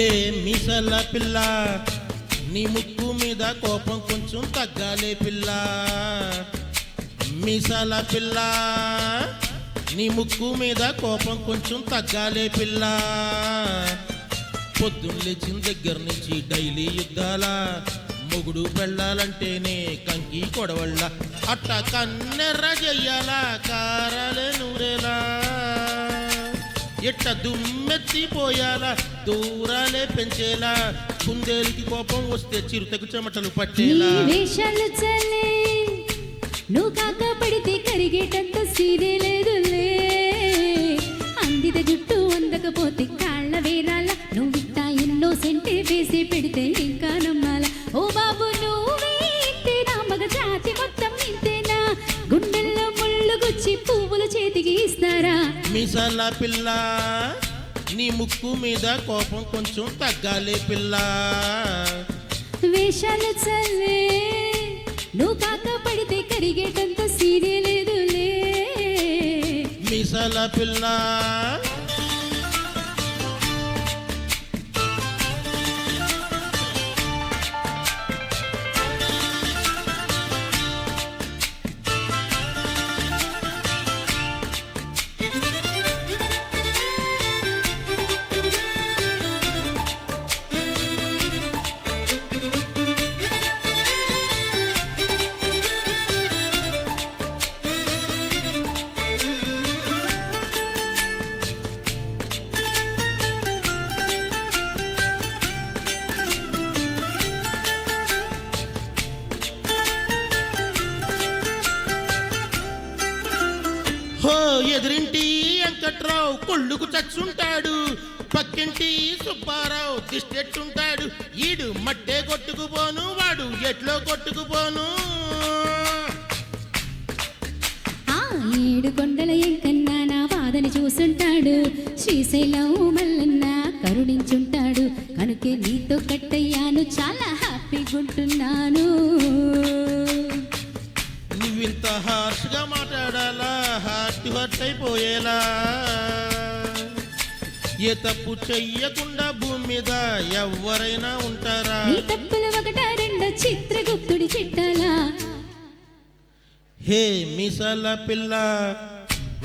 హే మిసల పిల్ల నీ ముక్కు మీద కోపం కొంచెం తగ్గాలే పిల్ల. మిసల పిల్ల నీ ముక్కు మీద కోపం కొంచెం తగ్గాలే పిల్ల. పొద్దున్న లేచిన దగ్గర నుంచి డైలీ యుద్ధాల మొగుడు పెళ్ళాలంటేనే కంకి కొడవళ్ళ. అట్ట కన్నెర్ర చెయ్యాలా కారాలే నూరేలా. ఎట్ట దుమ్మెత్తిపోయాలా? దూరాలే పెంచేలా? కుందేలికి కోపం వస్తే చిరుతకు చెమటలు పట్టేలా? నువ్వు మిసల పిల్ల నీ ముక్కు మీద కోపం కొంచెం తగ్గాలే పిల్ల. వేషాలు చల్లే నువ్వు కాక పడితే కరిగేటంత సీదే లేదులే. మిసల పిల్ల ఎదురింటి వెంకట్రావు కొళ్ళుకు చచ్చుంటాడు. పక్కింటి సుబ్బారావు దిష్టెట్టుంటాడు ఈడు మట్టే కొట్టుకుపోను వాడు ఎట్లో కొట్టుకుపోను. ఆ ఏడు కొండల ఎంకన్నా నా బాధని చూసుంటాడు. శ్రీశైలం మల్లన్న కరుణించుంటాడు. కనుకే నీతో కట్టయ్యాను చాలా హ్యాపీగా ఉంటున్నాను నువ్వింత హార్ష్గా మాట్లాడాలా? అయిపోయేలా ఏ తప్పు చెయ్యకుండా భూమి మీద ఎవరైనా ఉంటారా? నీ తప్పులు ఒకట రెండో చిత్రగుప్తుడి చిట్టాలా? హే మిసల పిల్ల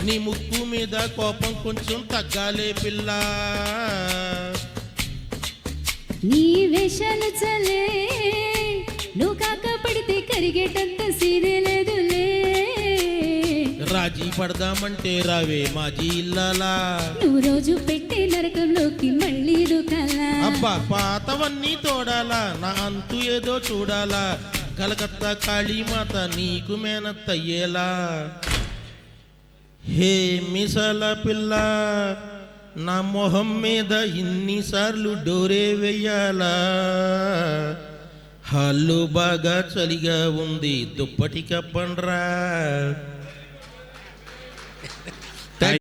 నీ ముక్కు మీద కోపం కొంచెం తగ్గాలే పిల్ల. నీ వేషాలు చలే నువ్వు కాక పడితే కరిగేటంత సీదే లేదులే రాజీ పడదామంటే రావే మాజీ ఇల్లాలా. నువ్వు రోజు పెట్టే నరకంలోకి మళ్ళీ దూకాలా? అబ్బా పాతవన్నీ తోడాలా నా అంతు ఏదో చూడాలా. కలకత్తా కాళీమాత నీకు మేనత్తయ్యేలా. హే మిసల పిల్ల నా మొహం మీద ఇన్నిసార్లు డోరే వెయ్యాలా. హాల్లో బాగా చలిగా ఉంది దుప్పటి కప్పండ్రా.